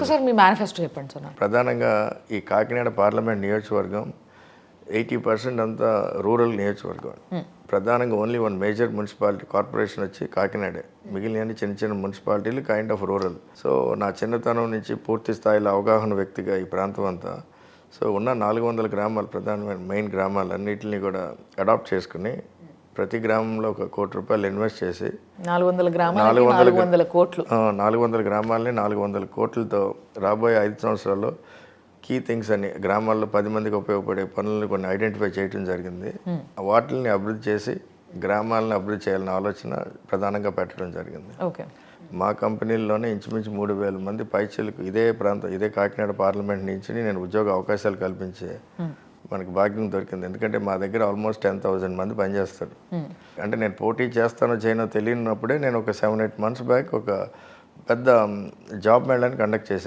ఒక్కసారి మీ మేనిఫెస్టో చెప్పండి సార్ ప్రధానంగా ఈ కాకినాడ పార్లమెంట్ నియోజకవర్గం ఎయిటీ పర్సెంట్ అంతా రూరల్ నియోజకవర్గం. ప్రధానంగా only one major municipality corporation వచ్చి కాకినాడే. మిగిలిన చిన్న చిన్న మున్సిపాలిటీలు కైండ్ ఆఫ్ రూరల్ సో నా చిన్నతనం నుంచి పూర్తి స్థాయిలో అవగాహన వ్యక్తిగా ఈ ప్రాంతం అంతా. సో ఉన్న నాలుగు వందల గ్రామాలు ప్రధానమైన మెయిన్ గ్రామాలు అన్నింటినీ కూడా అడాప్ట్ చేసుకుని ప్రతి గ్రామంలో ఒక కోటి రూపాయలు ఇన్వెస్ట్ చేసి నాలుగు వందల గ్రామాలు నాలుగు వందల వందల కోట్లు. నాలుగు వందల గ్రామాలని నాలుగు వందల కోట్లతో రాబోయే ఐదు సంవత్సరాల్లో కీ థింగ్స్ అని గ్రామాల్లో పది మందికి ఉపయోగపడే పనులను కొన్ని ఐడెంటిఫై చేయడం జరిగింది. వాటిని అభివృద్ధి చేసి గ్రామాలను అభివృద్ధి చేయాలనే ఆలోచన ప్రధానంగా పెట్టడం జరిగింది. ఓకే. మా కంపెనీల్లోనే ఇంచుమించు మూడు వేల మంది పైచలకు ఇదే ప్రాంతం ఇదే కాకినాడ పార్లమెంట్ నుంచి నేను ఉద్యోగ అవకాశాలు కల్పించే మనకి భాగ్యం దొరికింది. ఎందుకంటే మా దగ్గర ఆల్మోస్ట్ టెన్ థౌజండ్ మంది పనిచేస్తారు. అంటే నేను పోటీ చేస్తానో చేయనో తెలియనప్పుడే నేను ఒక సెవెన్ ఎయిట్ మంత్స్ బ్యాక్ ఒక పెద్ద జాబ్ మేళాన్ని కండక్ట్ చేశాను.